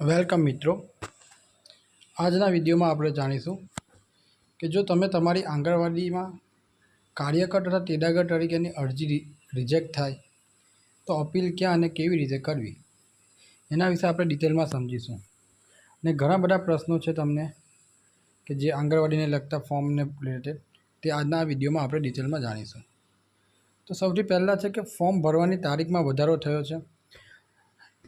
Welcome મિત્રો. આજના વિડીયોમાં આપણે જાણીશું કે જો તમે તમારી આંગણવાડીમાં કાર્યકર તથા તેડાગર તરીકેની અરજી રિજેક્ટ થાય, તો અપીલ ક્યાં અને કેવી રીતે કરવી? એના વિશે આપણે ડિટેલમાં સમજીશું. અને ઘણા બધા પ્રશ્નો છે તમને કે જે આંગણવાડીને લગતા ફોર્મને રિલેટેડ તે આજના વિડીયોમાં આપણે ડિટેલમાં જાણીશું. તો સૌથી પહેલાં છે કે ફોર્મ ભરવાની તારીખમાં વધારો થયો છે.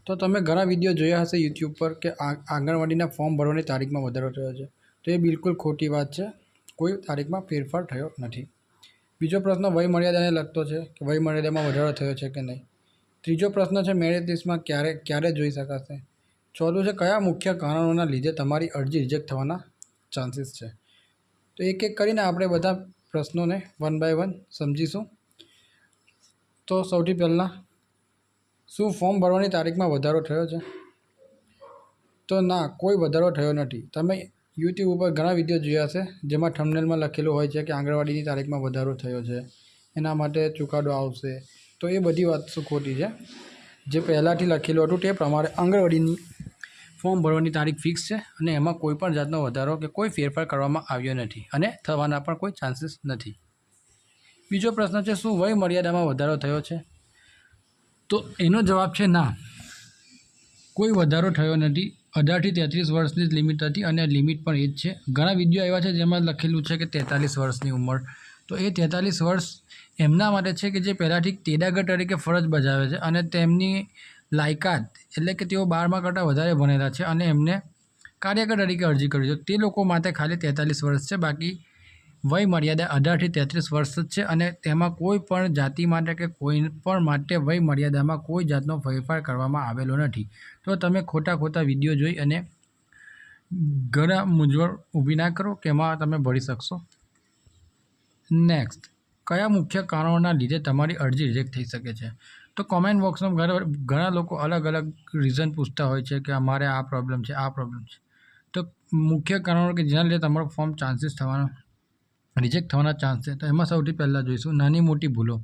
તો તમે ઘણા વીડિયો જોયા હશે યુટ્યુબ પર કે આંગણવાડીના ફોર્મ ભરવાની તારીખમાં વધારો થયો છે. તો એ બિલકુલ ખોટી વાત છે. કોઈ તારીખમાં ફેરફાર થયો નથી. બીજો પ્રશ્ન વય મર્યાદાને લગતો છે કે વય મર્યાદામાં વધારો થયો છે કે નહીં? ત્રીજો પ્રશ્ન છે મેરેજ લિસ્ટમાં ક્યારે ક્યારે જોઈ શકાશે? ચોથું છે કયા મુખ્ય કારણોના લીધે તમારી અરજી રિજેક્ટ થવાના ચાન્સીસ છે? તો એક એક કરીને આપણે બધા પ્રશ્નોને વન બાય વન સમજીશું. તો સૌથી પહેલાં શું ફોર્મ ભરવાની તારીખમાં વધારો થયો છે? તો ના, કોઈ વધારો થયો નથી. તમે યુટ્યુબ ઉપર ઘણા વીડિયો જોયા છે જેમાં થંબનેલમાં લખેલું હોય છે કે આંગણવાડીની તારીખમાં વધારો થયો છે. એના માટે ચુકાદો આવશે. તો એ બધી વાત શું ખોટી છે? જે પહેલાંથી લખેલું હતું તે પ્રમાણે આંગણવાડીની ફોર્મ ભરવાની તારીખ ફિક્સ છે અને એમાં કોઈ પણ જાતનો વધારો કે કોઈ ફેરફાર કરવામાં આવ્યો નથી અને થવાના પણ કોઈ ચાન્સીસ નથી. બીજો પ્રશ્ન છે, શું વય મર્યાદામાં વધારો થયો છે? તો એનો જવાબ છે ના. કોઈ વધારો થયો નથી. અઢારથી તેત્રીસ વર્ષની જ લિમિટ હતી અને લિમિટ પણ એ જ છે. ઘણા વીડિયો આવ્યા છે જેમાં લખેલું છે કે તેતાલીસ વર્ષની ઉંમર. તો એ તેતાલીસ વર્ષ એમના માટે છે કે જે પહેલાંથી તેડાગર તરીકે ફરજ બજાવે છે અને તેમની લાયકાત એટલે કે તેઓ બારમા કરતાં વધારે ભણેલા છે અને એમને કાર્યકર તરીકે અરજી કરી છે. તે લોકો માટે ખાલી તેતાલીસ વર્ષ છે. બાકી વય મર્યાદા અઢારથી તેત્રીસ વર્ષ છે અને તેમાં કોઈ પણ જાતિ માટે કે કોઈ પણ માટે વય મર્યાદામાં કોઈ જાતનો ફેરફાર કરવામાં આવેલો નથી. તો તમે ખોટા ખોટા વીડિયો જોઈ અને ઘણા મૂંઝવણ ઊભી ના કરો કે એમાં તમે ભરી શકશો. નેક્સ્ટ કયા મુખ્ય કારણોના લીધે તમારી અરજી રિજેક્ટ થઈ શકે છે? તો કોમેન્ટ બોક્સમાં ઘણા ઘણા લોકો અલગ અલગ રીઝન પૂછતા હોય છે કે અમારે આ પ્રોબ્લેમ છે, આ પ્રોબ્લેમ છે. તો મુખ્ય કારણો કે જેના લીધે તમારો ફોર્મ ચાન્સીસ થવાનો રિજેક્ટ થવાના ચાન્સ છે. તો એમાં સૌથી પહેલાં જોઈશું, નાની મોટી ભૂલો.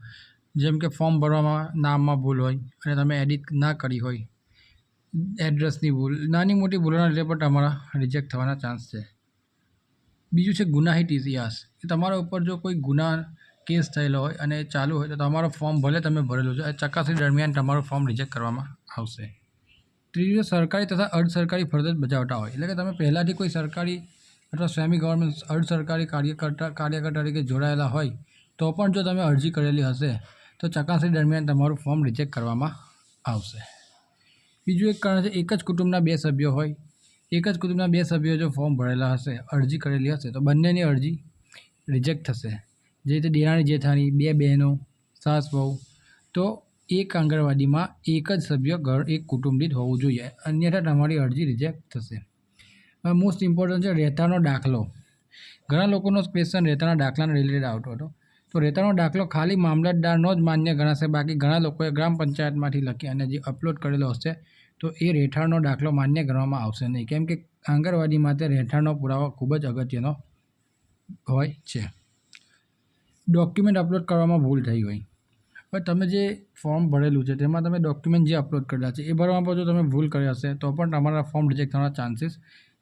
જેમ કે ફોર્મ ભરવામાં નામમાં ભૂલ હોય અને તમે એડિટ ના કરી હોય એડ્રેસની ભૂલ, નાની મોટી ભૂલોના લીધે પણ તમારા રિજેક્ટ થવાના ચાન્સ છે. બીજું છે ગુનાહિત ઇતિહાસ. કે તમારા ઉપર જો કોઈ ગુના કેસ થયેલો હોય અને ચાલુ હોય તો તમારો ફોર્મ ભલે તમે ભરેલું છે, એ ચકાસણી દરમિયાન તમારું ફોર્મ રિજેક્ટ કરવામાં આવશે. ત્રીજું સરકારી તથા અર્ધ સરકારી ફરજ બજાવતા હોય. એટલે કે તમે પહેલાંથી કોઈ સરકારી અથવા સેમી ગવર્મેન્ટ અર્ધ સરકારી કાર્યકર્તા કાર્યકર તરીકે જોડાયેલા હોય, તો પણ જો તમે અરજી કરેલી હશે, તો ચકાસણી દરમિયાન તમારું ફોર્મ રિજેક્ટ કરવામાં આવશે. બીજું એક કારણ છે, એક જ કુટુંબના બે સભ્યો હોય, એક જ કુટુંબના બે સભ્યો જો ફોર્મ ભરેલા હશે, અરજી કરેલી હશે, તો બંનેની અરજી રિજેક્ટ થશે. જે રીતે દેરાણી જેઠાણી, બે બહેનો, સાસ બહુ તો એક આંગણવાડીમાં એક જ સભ્ય ઘર, એક કુટુંબ દીઠ હોવું જોઈએ. અન્યથા તમારી અરજી રિજેક્ટ થશે. મોસ્ટ ઇમ્પોર્ટન્ટ છે રહેતાનો દાખલો. ઘણા લોકોનો ક્વેશ્ચન રહેતાના દાખલાને રિલેટેડ આવતો હતો. તો રહેતાનો દાખલો ખાલી મામલતદારનો જ માન્ય ગણાશે, બાકી ઘણા લોકોએ ગ્રામ પંચાયતમાંથી લખી અને જે અપલોડ કરેલો હશે, તો એ રહેઠાણનો દાખલો માન્ય ગણવામાં આવશે નહીં. કેમ કે આંગણવાડી માટે રહેઠાણનો પુરાવો ખૂબ જ અગત્યનો હોય છે. ડોક્યુમેન્ટ અપલોડ કરવામાં ભૂલ થઈ હોય. હવે તમે જે ફોર્મ ભરેલું છે, તેમાં તમે ડોક્યુમેન્ટ જે અપલોડ કરેલા છે, એ ભરવામાં પણ જો તમે ભૂલ કરી હશે, તો પણ તમારા ફોર્મ રિજેક્ટ થવાના ચાન્સીસ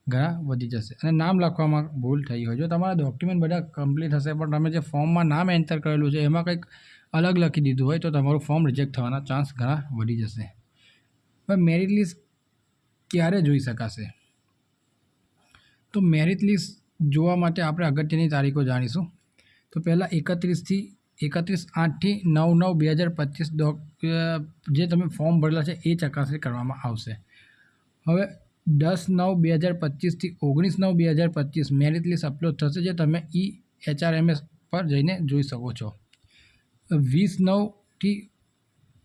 ઘણા વધી જશે. અને નામ લખવામાં ભૂલ થઈ હોય. જો તમારા ડોક્યુમેન્ટ બધા કમ્પ્લીટ હશે, પણ તમે જે ફોર્મમાં નામ એન્ટર કરેલું છે, એમાં કંઈક અલગ લખી દીધું હોય, તો તમારું ફોર્મ રિજેક્ટ થવાના ચાન્સ ઘણા વધી જશે. હવે મેરિટ લિસ્ટ ક્યારે જોઈ શકાશે? તો મેરિટ લિસ્ટ જોવા માટે આપણે અગત્યની તારીખો જાણીશું. તો પહેલાં એકત્રીસથી, એકત્રીસ આઠથી નવ નવ બે હજાર પચીસ ડોક જે તમે ફોર્મ ભરેલા છે, એ ચકાસણી કરવામાં આવશે. હવે દસ નવ બે હજાર પચીસથી ઓગણીસ નવ બે હજાર પચીસ મેરિટ લિસ્ટ અપલોડ થશે જે તમે ઈ એચઆરએમએસ પર જઈને જોઈ શકો છો. વીસ નવથી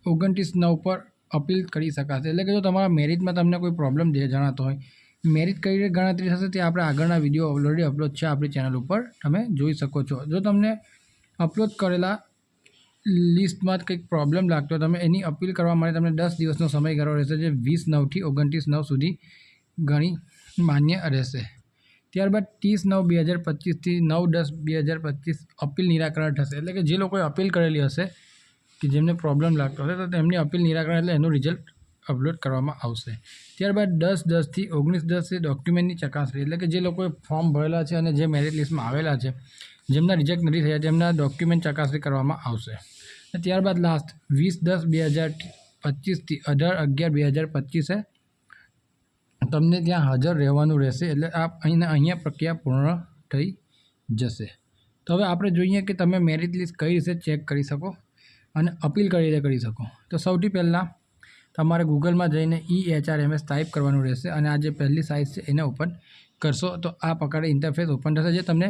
ઓગણત્રીસ નવ પર અપીલ કરી શકાશે. એટલે કે જો તમારા મેરિટમાં તમને કોઈ પ્રોબ્લેમ જણાતો હોય મેરિટ કઈ રીતે ગણતરી થશે તે આપણે આગળના વીડિયો ઓલરેડી અપલોડ છે આપણી ચેનલ ઉપર તમે જોઈ શકો છો. જો તમને અપલોડ કરેલા લિસ્ટમાં કંઈક પ્રોબ્લેમ લાગતો તમે એની અપીલ કરવા માટે તમને દસ દિવસનો સમયગાળો રહેશે, જે વીસ, નવથી ઓગણત્રીસ, નવ સુધી ઘણી માન્ય રહેશે. ત્યારબાદ ત્રીસ, નવ, બે હજાર પચીસથી નવ, દસ, બે હજાર પચીસ અપીલ નિરાકરણ થશે. એટલે કે જે લોકોએ અપીલ કરેલી હશે, કે જેમને પ્રોબ્લેમ લાગતો હશે, તો તેમની અપીલ નિરાકરણ એટલે એનું રિઝલ્ટ અપલોડ કરવામાં આવશે. ત્યારબાદ દસ, દસથી ઓગણીસ દસથી ડોક્યુમેન્ટની ચકાસણી. એટલે કે જે લોકોએ ફોર્મ ભરેલા છે અને જે મેરિટ લિસ્ટમાં આવેલા છે, જેમના રિજેક્ટ નથી થયા, તેમના ડોક્યુમેન્ટ ચકાસણી કરવામાં આવશે. અને ત્યારબાદ લાસ્ટ વીસ દસ બે હજાર પચીસથી અઢાર અગિયાર બે હજાર પચીસે તમને ત્યાં હાજર રહેવાનું રહેશે એટલે આ અહીંયા અહીંયા પ્રક્રિયા પૂર્ણ થઈ જશે. તો હવે આપણે જોઈએ કે તમે મેરિટ લિસ્ટ કઈ રીતે ચેક કરી શકો અને અપીલ કઈ રીતે કરી શકો. તો સૌથી પહેલાં તમારે ગૂગલમાં જઈને E H R M S type કરવાનું રહેશે અને આ જે પહેલી સાઇઝ છે એને ઓપન કરશો. તો આ પ્રકારે ઇન્ટરફેસ ઓપન થશે જે તમને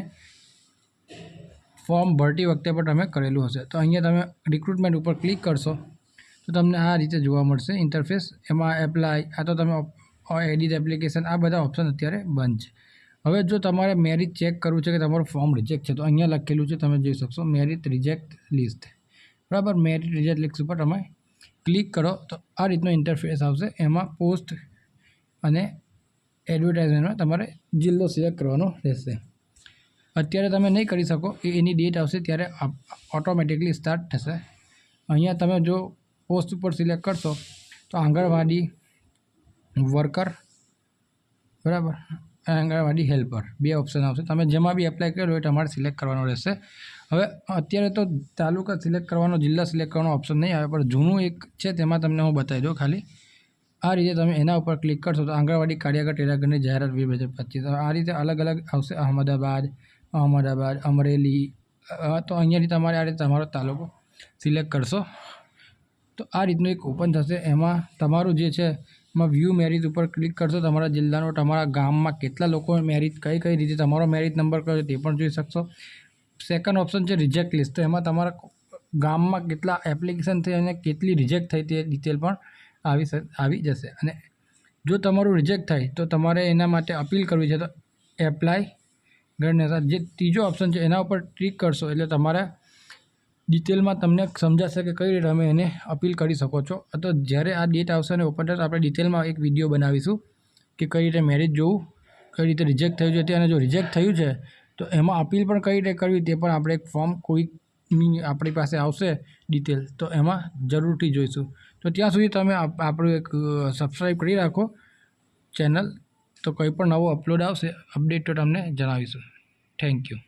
ફોર્મ ભરતી વખતે પણ તમે કરેલું હશે. તો અહીંયા તમે રિક્રુટમેન્ટ ઉપર ક્લિક કરશો, તો તમને આ રીતે જોવા મળશે. ઇન્ટરફેસ એમાં એપ્લાય આ તો તમે એડિટ એપ્લિકેશન આ બધા ઓપ્શન અત્યારે બંધ છે. હવે જો તમારે મેરિટ ચેક કરવું છે કે તમારું ફોર્મ રિજેક્ટ છે, તો અહીંયા લખેલું છે, તમે જોઈ શકશો મેરિટ રિજેક્ટ લિસ્ટ બરાબર? મેરિટ રિજેક્ટ લિસ્ટ ઉપર તમે ક્લિક કરો, તો આ રીતનો ઇન્ટરફેસ આવશે. એમાં પોસ્ટ અને એડવર્ટાઇઝમેન્ટમાં તમારે જિલ્લો સિલેક્ટ કરવાનો રહેશે. અત્યારે તમે નહીં કરી શકો, એ એની ડેટ આવશે ત્યારે ઓટોમેટિકલી સ્ટાર્ટ થશે. અહીંયા તમે જો પોસ્ટ ઉપર સિલેક્ટ કરશો, તો આંગણવાડી વર્કર બરાબર? આંગણવાડી હેલ્પર બે ઓપ્શન આવશે. તમે જેમાં બી એપ્લાય કર્યો હોય તમારે સિલેક્ટ કરવાનો રહેશે. હવે અત્યારે તો તાલુકા સિલેક્ટ કરવાનો, જિલ્લા સિલેક્ટ કરવાનો ઓપ્શન નહીં આવે, પણ જૂનું એક છે તેમાં તમને હું બતાવી દઉં ખાલી. આ રીતે તમે એના ઉપર ક્લિક કરશો તો આંગણવાડી કાર્યકર ટેરાગરની જાહેરાત બે હજાર પચીસ આ રીતે અલગ અલગ આવશે અહમદાબાદ અહમદાબાદ અમરેલી તો અહીંયાથી તમારે આ રીતે તમારો તાલુકો સિલેક્ટ કરશો. તો આ રીતનું એક ઓપન થશે. એમાં તમારું જે છે, એમાં વ્યૂ મેરિટ ઉપર ક્લિક કરશો. તમારા જિલ્લાનો, તમારા ગામમાં કેટલા લોકો મેરિટ કઈ કઈ રીતે તમારો મેરિટ નંબર કયો તે પણ જોઈ શકશો. સેકન્ડ ઓપ્શન છે રિજેક્ટ લિસ્ટ તો એમાં તમારા ગામમાં કેટલા એપ્લિકેશન થઈ અને કેટલી રિજેક્ટ થઈ તે ડિટેલ પણ આવી આવી જશે. અને જો તમારું રિજેક્ટ થાય, તો તમારે એના માટે અપીલ કરવી છે. તો એપ્લાય ગણને જે ત્રીજો ઓપ્શન છે, એના ઉપર ટ્રીક કરશો એટલે તમારા ડિટેલમાં તમને સમજાશે કે કઈ રીતે તમે એને અપીલ કરી શકો છો. તો જ્યારે આ ડેટ આવશે ઓપન થશે, આપણે ડિટેલમાં એક વીડિયો બનાવીશું કે કઈ રીતે મેરેજ જોવું, કઈ રીતે રિજેક્ટ થયું છે. અને જો રિજેક્ટ થયું છે, તો એમાં અપીલ પણ કઈ રીતે કરવી તે પણ આપણે એક ફોર્મ કોઈકની આપણી પાસે આવશે ડિટેલ તો એમાં જરૂરથી જોઈશું. તો ત્યાં સુધી તમે આપ- આપણું એક સબસ્ક્રાઈબ કરી રાખો. ચેનલ તો કંઈ પણ નવો અપલોડ આવશે અપડેટ તો તમને જણાવીશું. Thank you